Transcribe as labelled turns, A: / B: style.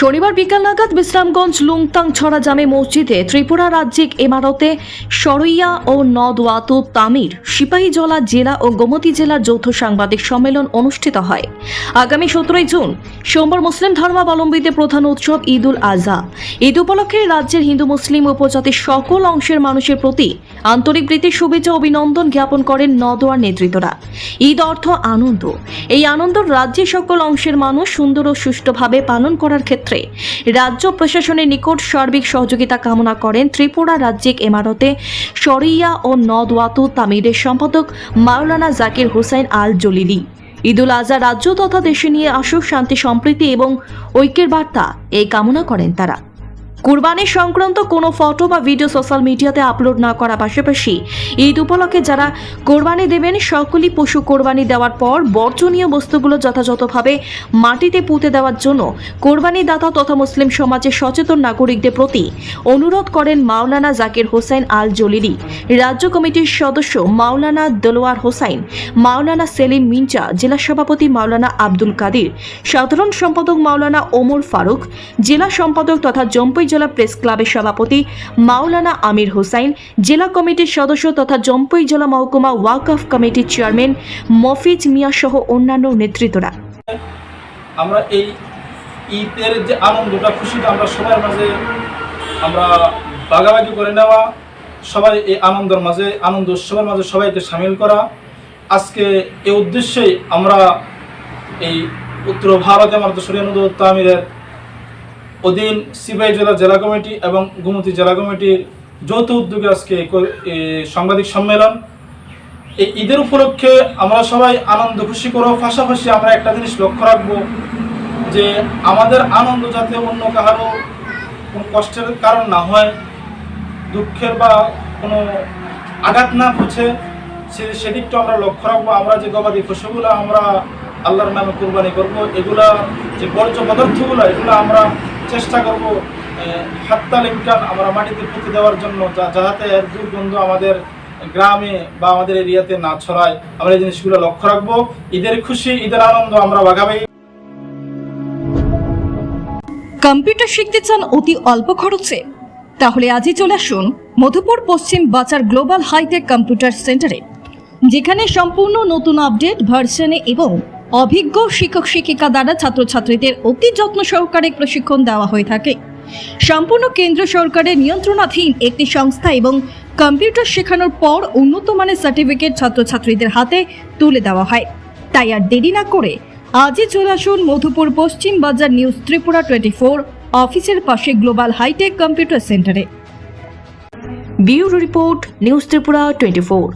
A: শনিবার বিকাল নাগাদ বিশ্রামগঞ্জ লুংতাং ছড়া জামে মসজিদে ত্রিপুরা রাজ্যিক ইমারতে সরইয়া ও নদওয়াতু তামির, সিপাহীজলা জেলা ও গোমতী জেলার যৌথ সাংবাদিক সম্মেলন অনুষ্ঠিত হয়। আগামী সতেরোই জুন, সোমবার মুসলিম ধর্মাবলম্বীদের প্রধান উৎসব ঈদ উল আজহা ঈদ উপলক্ষে রাজ্যের হিন্দু, মুসলিম উপজাতির সকল অংশের মানুষের প্রতি আন্তরিক প্রীতি শুভেচ্ছা অভিনন্দন জ্ঞাপন করেন নদোয়ার নেতৃত্বরা। ঈদ অর্থ আনন্দ। এই আনন্দ রাজ্যের সকল অংশের মানুষ সুন্দর ও সুষ্ঠুভাবে পালন করার ক্ষেত্রে রাজ্য প্রশাসনের নিকট সার্বিক সহযোগিতা কামনা করেন ত্রিপুরা রাজ্যিক এমারতে শরিয়া ও নদওয়াতু তামিরের সম্পাদক মাওলানা জাকির হুসাইন আল জলিলি ঈদুল আজহা রাজ্য তথা দেশে নিয়ে আসুক শান্তি, সম্প্রীতি এবং ঐক্যের বার্তা এই কামনা করেন তারা। কুরবানি সংক্রান্ত কোনো ফটো বা ভিডিও সোশ্যাল মিডিয়াতে আপলোড না করা পাশাপাশি ঈদ উপলক্ষে যারা কোরবানি দেবেন, সকলই পশু কোরবানি দেওয়ার পর বর্জনীয় বস্তুগুলো যথাযথভাবে মাটিতে পুঁতে দেওয়ার জন্য কোরবানি দাতা তথা মুসলিম সমাজের সচেতন নাগরিকদের প্রতি অনুরোধ করেন মাওলানা জাকির হোসেন আল জলিলি রাজ্য কমিটির সদস্য মাওলানা দেলোয়ার হোসাইন, মাওলানা সেলিম মিঞ্চা জেলা সভাপতি মাওলানা আব্দুল কাদির, সাধারণ সম্পাদক মাওলানা ওমর ফারুক, জেলা সম্পাদক তথা জম্পুই জেলা প্রেস ক্লাবের সভাপতি মাওলানা আমির হোসাইন, জেলা কমিটির সদস্য তথা জম্পুই জেলা মহকুমা ওয়াকফ কমিটির চেয়ারম্যান মফিজ মিয়া সহ অন্যান্য নেতৃত্বরা।
B: আমরা এই ঈদের যে আনন্দটা, খুশিটা আমরা সবার মাঝে আমরা ভাগাভাগি করে নেওয়া, সবাই এই আনন্দের মাঝে, আনন্দ উৎসবের মাঝে সবাইকে সামিল করা। আজকে এই উদ্দেশ্যেই আমরা এই উত্তর ভারতে আমাদের সরিয়ানুদ তামিরের অধীন সিপাহী জেলা জেলা কমিটি এবং গুমতি জেলা কমিটির যৌথ উদ্যোগে আজকে সাংবাদিক সম্মেলন। এই ঈদের উপলক্ষে আমরা সবাই আনন্দ, খুশি করো পাশাপাশি আমরা একটা জিনিস লক্ষ্য রাখব যে আমাদের আনন্দ যাতে অন্য কাহারও কোনো কষ্টের কারণ না হয়, দুঃখের বা কোনো আঘাত না পৌঁছে, সে সেদিকটা আমরা লক্ষ্য রাখব। আমরা যে গবাদি পশুগুলো আমরা আল্লাহর নামে কোরবানি করব, এগুলা যে বর্জ্য পদার্থগুলো, এগুলো আমরা চেষ্টা করব হাত্তাল ইমকান আমরা মাটিতে পুঁতে দেওয়ার জন্য, যা- যাতে এর দুর্গন্ধ আমাদের গ্রামে বা আমাদের এরিয়াতে না ছড়ায়। আমরা এই জিনিসগুলো লক্ষ্য রাখব। ঈদের খুশি, ঈদের আনন্দ আমরা ভাগাভাগি
A: কম্পিউটার শিখতে চান অতি অল্প খরচে? তাহলে আজই চলে আসুন মধুপুর পশ্চিম বাজার গ্লোবাল হাইটেক কম্পিউটার সেন্টারে, যেখানে সম্পূর্ণ নতুন আপডেট, ভার্সনে এবং অভিজ্ঞ শিক্ষক শিক্ষিকা দ্বারা ছাত্রছাত্রীদের অতি যত্ন সহকারে প্রশিক্ষণ দেওয়া হয়ে থাকে। সম্পূর্ণ কেন্দ্র সরকারের নিয়ন্ত্রণাধীন একটি সংস্থা এবং কম্পিউটার শেখানোর পর উন্নত মানের সার্টিফিকেট ছাত্রছাত্রীদের হাতে তুলে দেওয়া হয়। তাই আর দেরি না করে আজই চলে আসুন মধুপুর পশ্চিম বাজার নিউজ ত্রিপুরা টোয়েন্টি ফোর অফিসের পাশে গ্লোবাল হাইটেক কম্পিউটার সেন্টারে। Bureau report news Tripura twenty four.